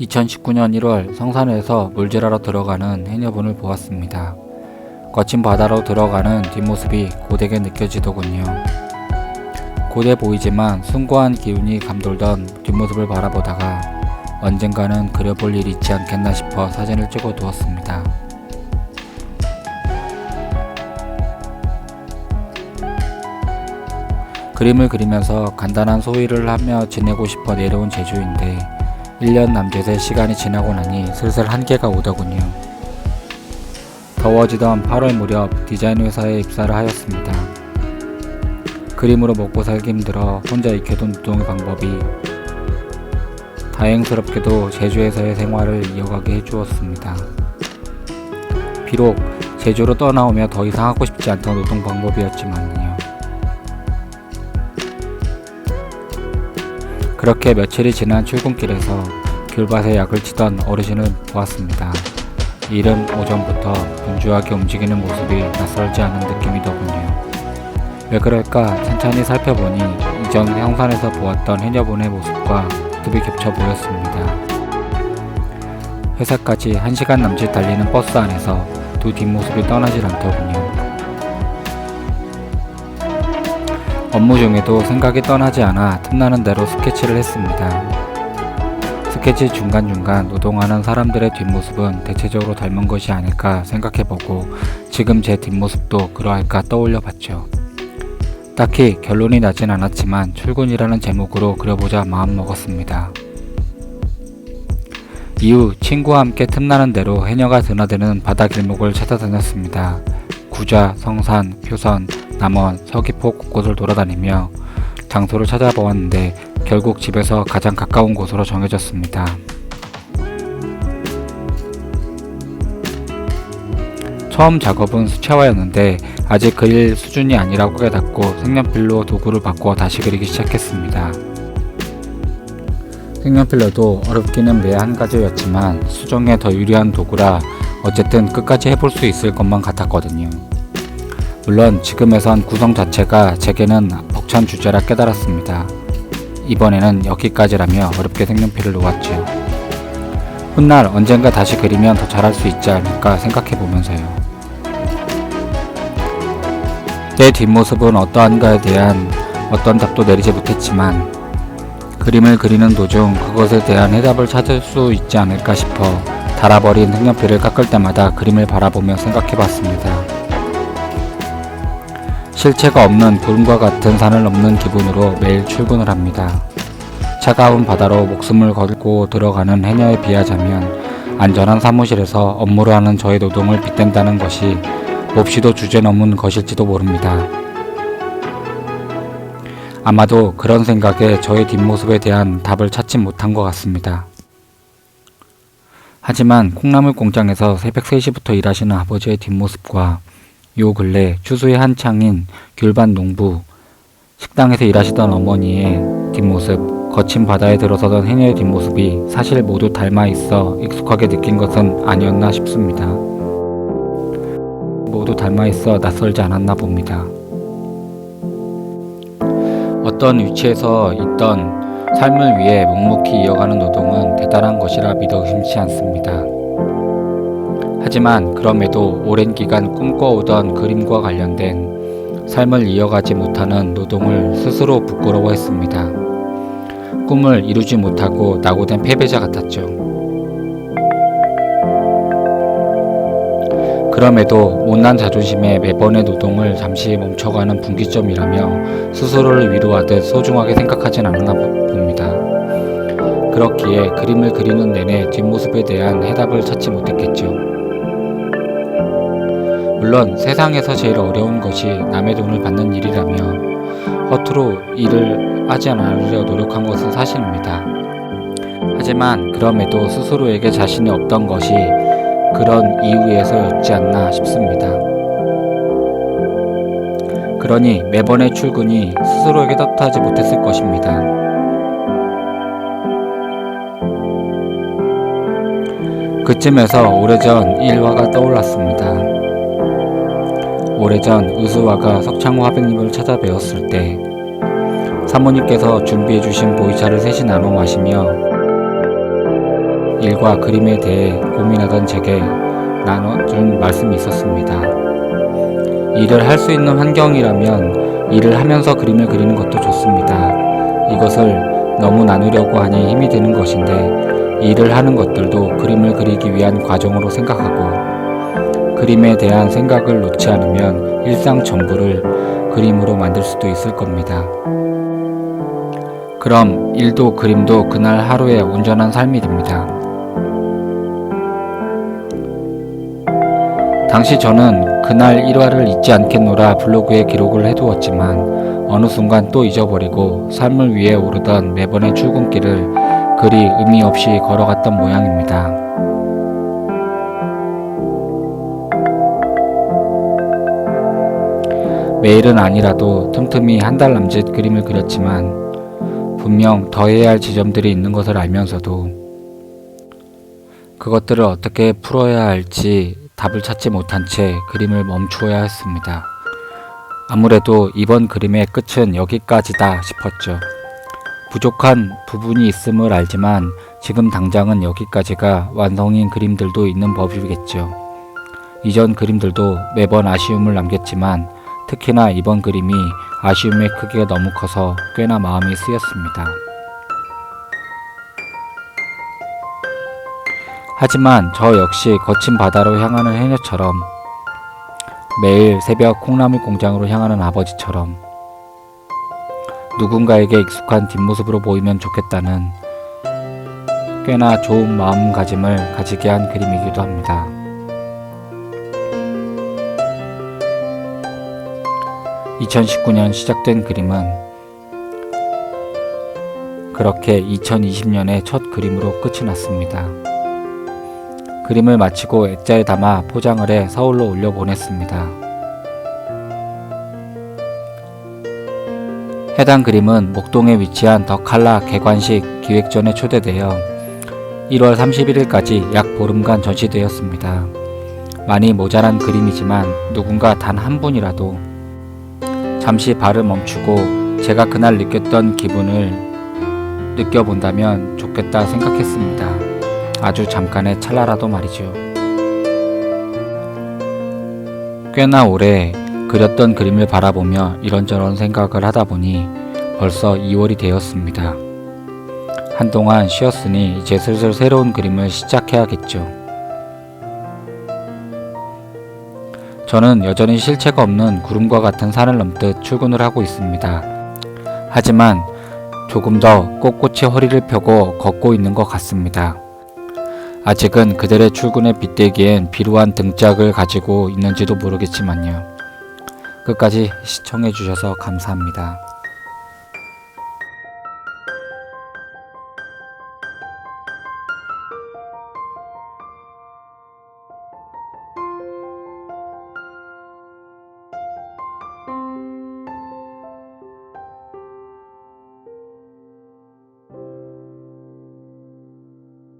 2019년 1월 성산에서 물질하러 들어가는 해녀분을 보았습니다. 거친 바다로 들어가는 뒷모습이 고되게 느껴지더군요. 고대 보이지만 숭고한 기운이 감돌던 뒷모습을 바라보다가 언젠가는 그려볼 일이 있지 않겠나 싶어 사진을 찍어 두었습니다. 그림을 그리면서 간단한 소일을 하며 지내고 싶어 내려온 제주인데 1년 남짓의 시간이 지나고 나니 슬슬 한계가 오더군요. 더워지던 8월 무렵 디자인 회사에 입사를 하였습니다. 그림으로 먹고 살기 힘들어 혼자 익혀둔 노동의 방법이 다행스럽게도 제주에서의 생활을 이어가게 해주었습니다. 비록 제주로 떠나오며 더 이상 하고 싶지 않던 노동 방법이었지만 그렇게 며칠이 지난 출근길에서 귤밭에 약을 치던 어르신을 보았습니다. 이른 오전부터 분주하게 움직이는 모습이 낯설지 않은 느낌이더군요. 왜 그럴까 천천히 살펴보니 이전 형산에서 보았던 해녀분의 모습과 모습이 겹쳐 보였습니다. 회사까지 1시간 남짓 달리는 버스 안에서 두 뒷모습이 떠나질 않더군요. 업무 중에도 생각이 떠나지 않아 틈나는 대로 스케치를 했습니다. 스케치 중간중간 노동하는 사람들의 뒷모습은 대체적으로 닮은 것이 아닐까 생각해보고 지금 제 뒷모습도 그러할까 떠올려 봤죠. 딱히 결론이 나진 않았지만 출근이라는 제목으로 그려보자 마음먹었습니다. 이후 친구와 함께 틈나는 대로 해녀가 드나드는 바다 길목을 찾아다녔습니다. 구좌, 성산, 표선, 남원, 서귀포 곳곳을 돌아다니며 장소를 찾아보았는데 결국 집에서 가장 가까운 곳으로 정해졌습니다. 처음 작업은 수채화였는데 아직 그릴 수준이 아니라고 깨닫고 색연필로 도구를 바꿔 다시 그리기 시작했습니다. 색연필로도 어렵기는 매 한 가지였지만 수정에 더 유리한 도구라 어쨌든 끝까지 해볼 수 있을 것만 같았거든요. 물론 지금에선 구성 자체가 제게는 벅찬 주제라 깨달았습니다. 이번에는 여기까지라며 어렵게 색연필을 놓았죠. 훗날 언젠가 다시 그리면 더 잘할 수 있지 않을까 생각해 보면서요. 내 뒷모습은 어떠한가에 대한 어떤 답도 내리지 못했지만 그림을 그리는 도중 그것에 대한 해답을 찾을 수 있지 않을까 싶어 달아버린 색연필을 깎을 때마다 그림을 바라보며 생각해 봤습니다. 실체가 없는 구름과 같은 산을 넘는 기분으로 매일 출근을 합니다. 차가운 바다로 목숨을 걸고 들어가는 해녀에 비하자면 안전한 사무실에서 업무를 하는 저의 노동을 빗댄다는 것이 몹시도 주제넘은 것일지도 모릅니다. 아마도 그런 생각에 저의 뒷모습에 대한 답을 찾지 못한 것 같습니다. 하지만 콩나물 공장에서 새벽 3시부터 일하시는 아버지의 뒷모습과 요 근래 추수의 한창인 귤밭 농부, 식당에서 일하시던 어머니의 뒷모습, 거친 바다에 들어서던 해녀의 뒷모습이 사실 모두 닮아 있어 익숙하게 느낀 것은 아니었나 싶습니다. 모두 닮아 있어 낯설지 않았나 봅니다. 어떤 위치에서 있던 삶을 위해 묵묵히 이어가는 노동은 대단한 것이라 믿어 의심치 않습니다. 하지만 그럼에도 오랜 기간 꿈꿔오던 그림과 관련된 삶을 이어가지 못하는 노동을 스스로 부끄러워했습니다. 꿈을 이루지 못하고 낙오된 패배자 같았죠. 그럼에도 못난 자존심에 매번의 노동을 잠시 멈춰가는 분기점이라며 스스로를 위로하듯 소중하게 생각하진 않았나 봅니다. 그렇기에 그림을 그리는 내내 뒷모습에 대한 해답을 찾지 못했겠죠. 물론 세상에서 제일 어려운 것이 남의 돈을 받는 일이라며 허투루 일을 하지 않으려 노력한 것은 사실입니다. 하지만 그럼에도 스스로에게 자신이 없던 것이 그런 이유에서였지 않나 싶습니다. 그러니 매번의 출근이 스스로에게 떳하지 못했을 것입니다. 그쯤에서 오래전 일화가 떠올랐습니다. 오래전 의수화가 석창호 화백님을 찾아뵈었을 때 사모님께서 준비해 주신 보이차를 셋이 나눠 마시며 일과 그림에 대해 고민하던 제게 나눠준 말씀이 있었습니다. 일을 할 수 있는 환경이라면 일을 하면서 그림을 그리는 것도 좋습니다. 이것을 너무 나누려고 하니 힘이 드는 것인데 일을 하는 것들도 그림을 그리기 위한 과정으로 생각하고 그림에 대한 생각을 놓지 않으면 일상 전부를 그림으로 만들 수도 있을 겁니다. 그럼 일도 그림도 그날 하루의 온전한 삶이 됩니다. 당시 저는 그날 일화를 잊지 않겠노라 블로그에 기록을 해두었지만 어느 순간 또 잊어버리고 삶을 위해 오르던 매번의 출근길을 그리 의미 없이 걸어갔던 모양입니다. 매일은 아니라도 틈틈이 한 달 남짓 그림을 그렸지만 분명 더 해야 할 지점들이 있는 것을 알면서도 그것들을 어떻게 풀어야 할지 답을 찾지 못한 채 그림을 멈추어야 했습니다. 아무래도 이번 그림의 끝은 여기까지다 싶었죠. 부족한 부분이 있음을 알지만 지금 당장은 여기까지가 완성인 그림들도 있는 법이겠죠. 이전 그림들도 매번 아쉬움을 남겼지만 특히나 이번 그림이 아쉬움의 크기가 너무 커서 꽤나 마음이 쓰였습니다. 하지만 저 역시 거친 바다로 향하는 해녀처럼 매일 새벽 콩나물 공장으로 향하는 아버지처럼 누군가에게 익숙한 뒷모습으로 보이면 좋겠다는 꽤나 좋은 마음가짐을 가지게 한 그림이기도 합니다. (2019년) 시작된 그림은 그렇게 (2020년에) 첫 그림으로 끝이 났습니다. 그림을 마치고 액자에 담아 포장을 해 서울로 올려 보냈습니다. 해당 그림은 목동에 위치한 더 칼라 개관식 기획전에 초대되어 1월 31일까지 약 보름간 전시되었습니다. 많이 모자란 그림이지만 누군가 단 한 분이라도 잠시 발을 멈추고 제가 그날 느꼈던 기분을 느껴본다면 좋겠다 생각했습니다. 아주 잠깐의 찰나라도 말이죠. 꽤나 오래 그렸던 그림을 바라보며 이런저런 생각을 하다 보니 벌써 2월이 되었습니다. 한동안 쉬었으니 이제 슬슬 새로운 그림을 시작해야겠죠. 저는 여전히 실체가 없는 구름과 같은 산을 넘듯 출근을 하고 있습니다. 하지만 조금 더 꼿꼿이 허리를 펴고 걷고 있는 것 같습니다. 아직은 그들의 출근에 빗대기엔 비루한 등짝을 가지고 있는지도 모르겠지만요. 끝까지 시청해주셔서 감사합니다.